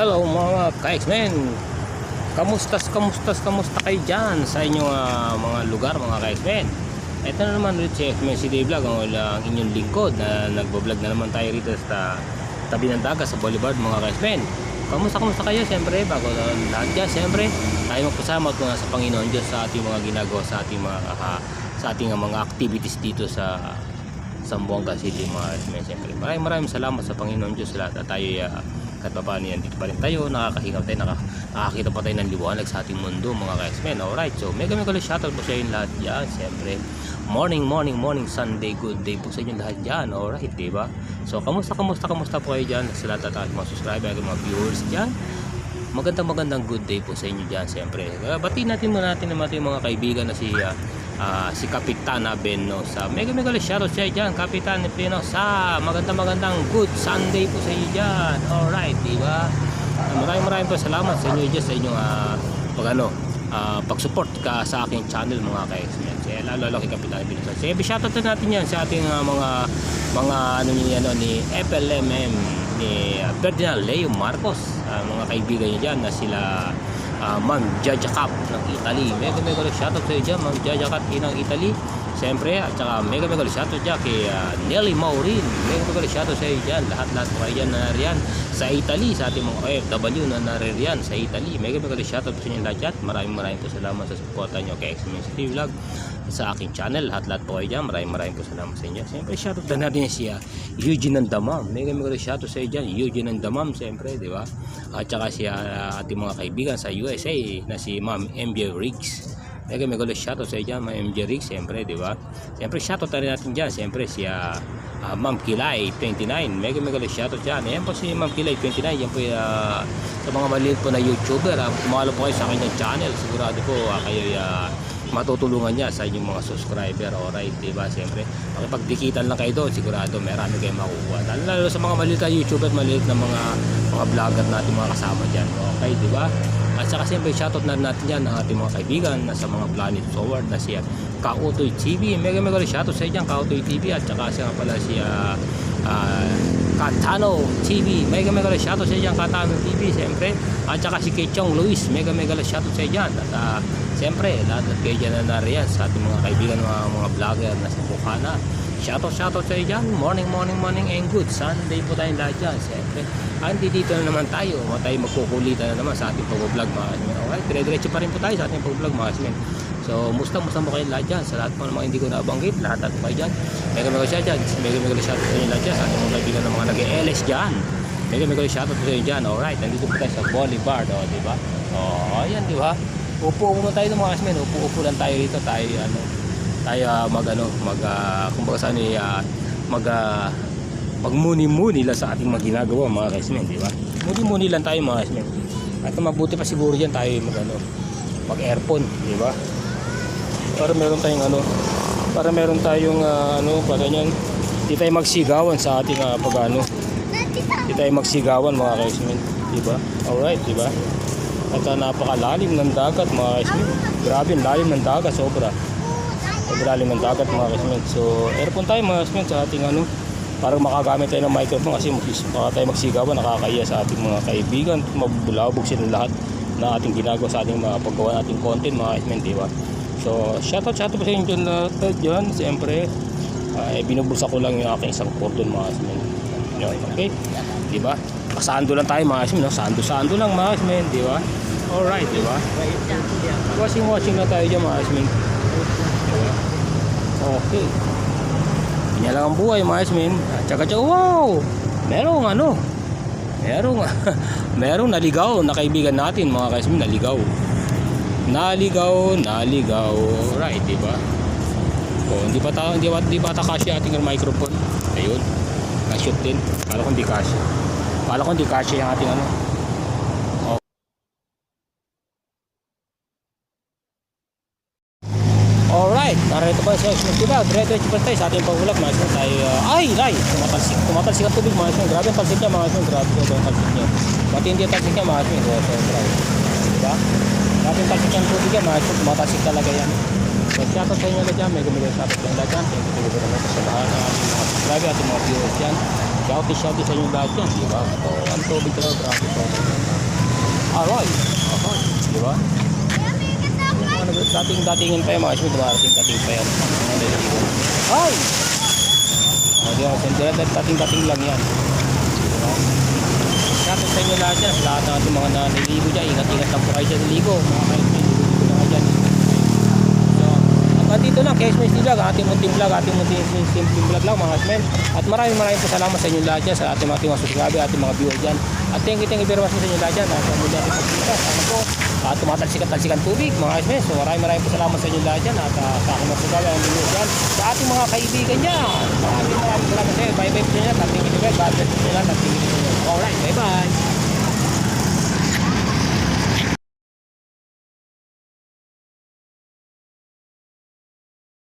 Hello mga ka-X-Men. Kamustas, kamustas, kamusta kayo dyan sa inyong ah, mga lugar mga ka-X-Men? Ito na naman ulit si X-Men City Vlog ang, ang inyong lingkod na nagbablog na naman tayo rito sa tabi ng dagat sa Boulevard mga ka-X-Men. Kamusta, kamusta kayo? Siyempre, bago na lahat dyan, siyempre tayo magpasama at sa Panginoon Diyos sa ating mga ginagawa sa ating mga ah, sa ating ah, mga activities dito sa Zamboanga City mga X-Men siyempre. Maraming maraming salamat sa Panginoon Diyos lahat at tayo uh, kahit pa paano yan dito pa rin tayo nakakahingaw tayo naka, nakakita pa tayo ng liwanag sa ating mundo mga ka-X-Men. Alright so mega mega shoutout po sa inyo lahat yan siyempre morning morning morning Sunday good day po sa inyo lahat dyan. Alright diba? So kamusta kamusta kamusta po kayo dyan? Sa lahat at mga subscriber at mga viewers dyan. Magandang magandang good day po sa inyo dyan siyempre. Uh, batiin natin muna natin naman yung mga kaibigan na si uh, ah, si Kapitan Abeno sa mega mega shoutout siya dyan Kapitan Abeno sa magandang magandang good Sunday po sa inyo dyan. Alright di ba? Maraming maraming po salamat sa inyo dyan sa inyong uh, pag ano ah, pag-support ka sa aking channel mga ka-X-Men. Kaya lalo lalo kay Kapitan so sige shoutout na natin yan sa ating ah, mga mga ano ni ano ni FLMM ni uh, Ferdinand Leo Marcos. Ah, mga kaibigan niya dyan na sila uh, Ma'am Jaja Cap ng Italy. Mega mega shoutout sa iyo dyan, Ma'am Jaja Cap ng Italy. Siyempre, at saka mega mega shoutout dyan kay uh, Nelly Maurin. Mega mega shoutout sa iyo dyan. Lahat-lahat kayo dyan na nariyan sa Italy, sa ating mga OFW na nariyan sa Italy. Mega mega shoutout sa inyo lahat dyan. Maraming maraming po salamat sa suporta nyo kay X-Men City Vlog sa aking channel. Lahat-lahat po kayo dyan. Maraming maraming po salamat sa inyo. Siyempre, shoutout na natin si uh, Eugene ng Damam. Mega mega shoutout sa iyo dyan. Eugene ng Damam, siyempre, di ba? At saka si uh, ating mga kaibigan sa USA na si Ma'am MJ Riggs. Mega mega shoutout sa iyo dyan, Ma'am MJ Riggs, siyempre, di ba? Siyempre, shoutout na rin natin dyan. Siyempre, si uh, uh, Ma'am Kilay 29. Mega mega shoutout dyan. Ayan po si Ma'am Kilay 29. Yan po uh, sa mga maliit po na YouTuber. Uh, kumalo po kayo sa kanyang channel. Sigurado po uh, kayo uh, matutulungan niya sa inyong mga subscriber. Alright di ba siyempre makipagdikitan lang kayo doon. Sigurado marami kayong makukuha. Lalo, sa mga maliit na youtuber maliit na mga mga vlogger natin mga kasama dyan. Okay di ba at saka siyempre shoutout na natin yan ang ating mga kaibigan na sa mga planet forward na siya Kautoy TV mega mega shoutout sa inyo Kautoy TV at saka siya pala si uh, uh, Katano TV mega mega shoutout sa inyo Katano TV siyempre at saka si Kechong Luis mega mega shoutout sa inyo at uh, Siyempre, lahat at kayo dyan na nariyan sa ating mga kaibigan, mga, mga vlogger na sa Bukana. Shoutout, shoutout sa dyan. Morning, morning, morning and good. Sunday po tayong lahat dyan. Siyempre, andi dito na naman tayo. Tayo magkukulitan na naman sa ating pag-vlog mga kasmen. Okay, dire-diretso pa rin po tayo sa ating pag-vlog mga kasmen. So, musta musta mo kayo lahat dyan. Sa lahat po ng mga hindi ko nabanggit, lahat at kayo dyan. Mega mega dyan. Mega mega shoutout sa inyo lahat dyan. Sa ating mga kaibigan ng mga nag-LS dyan. Mega mega shoutout sa inyo dyan. Alright, nandito po tayo sa Boulevard. O, di ba? O, ayan, di ba? upo-upo muna tayo ng mga kasmen upo-upo lang tayo rito tayo ano tayo uh, mag ano mag uh, kumbaga saan uh, mag uh, magmuni-muni lang sa ating mga ginagawa mga kasmen di ba muni-muni lang tayo mga kasmen at mabuti pa siguro diyan tayo mag ano mag aircon di ba para meron tayong ano para meron tayong uh, ano pa ganyan di tayo magsigawan sa ating uh, pag ano di tayo magsigawan mga kasmen di ba alright di ba at uh, napakalalim ng dagat mga kasmin. Grabe, lalim ng dagat, sobra. Sobra lalim ng dagat mga kasmin. So, aircon tayo mga kasmin sa ating ano, para makagamit tayo ng microphone kasi baka tayo magsigawan, nakakaya sa ating mga kaibigan. Mabulabog sila lahat na ating ginagawa sa ating mga paggawa nating content mga kasmin, di ba? So, shoutout, shoutout po sa inyo lahat dyan. Siyempre, uh, binubulsa ko lang yung aking isang cordon mga kasmin. Yun, okay? Di ba? Pasando lang tayo mga kasmin, no? Sando-sando lang mga kasmin, di ba? Alright, di ba? Washing-washing na tayo dyan mga kasmin. Diba? Okay. Yan lang ang buhay mga kasmin. At saka tsaka, wow! Merong ano? Merong, merong naligaw na kaibigan natin mga kasmin, naligaw. Naligaw, naligaw. Right, di ba? Oh, hindi pa ta hindi hindi pa ta kasi ating microphone. Ayun. Na-shoot din. Kala ko hindi kasi. Kala ko hindi kasi yung ating ano. Alright, narito pa siya. Diba, dire-diretso pa tayo sa ating pag-vlog. Mga sino tayo, uh, ay, ay, tumatalsik, tumatalsik ang tubig mga sino. Grabe ang talsik niya mga sino. Grabe ang talsik niya. Matindi ang talsik niya mga so, grabe. Diba? Grabe ang talsik ng tubig yan. Tumatalsik talaga yan. So, shoutout sa inyo na dyan. May gumigay shoutout sa inyo dyan. Thank you, thank you very much sa lahat ng ating mga subscriber at mga viewers dyan. Shouty, shouty sa inyo lahat yan, di ba? So, ang tubig talaga, grabe po. Aroy! Aroy! Di ba? Yung mga nag- dating datingin pa yung mga ismi, dumarating dating pa yan. Ay! O, di ba? Sendera, dating dating lang yan. Sa inyo lahat yan, sa lahat ng ating mga naliligo dyan. Ingat-ingat lang po kayo dyan naligo. Mga kayo, naliligo na kayo dyan. So, hanggang dito lang, Case Mace Vlog, ating munting vlog, ating munting simpleng vlog lang mga kasmen. At maraming maraming po salamat sa inyo lahat dyan, sa ating mga subscriber, ating mga viewer dyan. At thank you, thank you very much sa inyo lahat dyan. Nasa muli natin pagkita, sama po. At tumatalsikan-talsikan tubig, mga kasmen. So maraming maraming po salamat sa inyo lahat dyan. At uh, sa aking mga subscriber, ang viewer dyan. Sa ating mga kaibigan dyan. Maraming maraming salamat sa inyo. Bye-bye po inyo. At thank you, God bless po sa inyo. At thank you. Alright, bye-bye.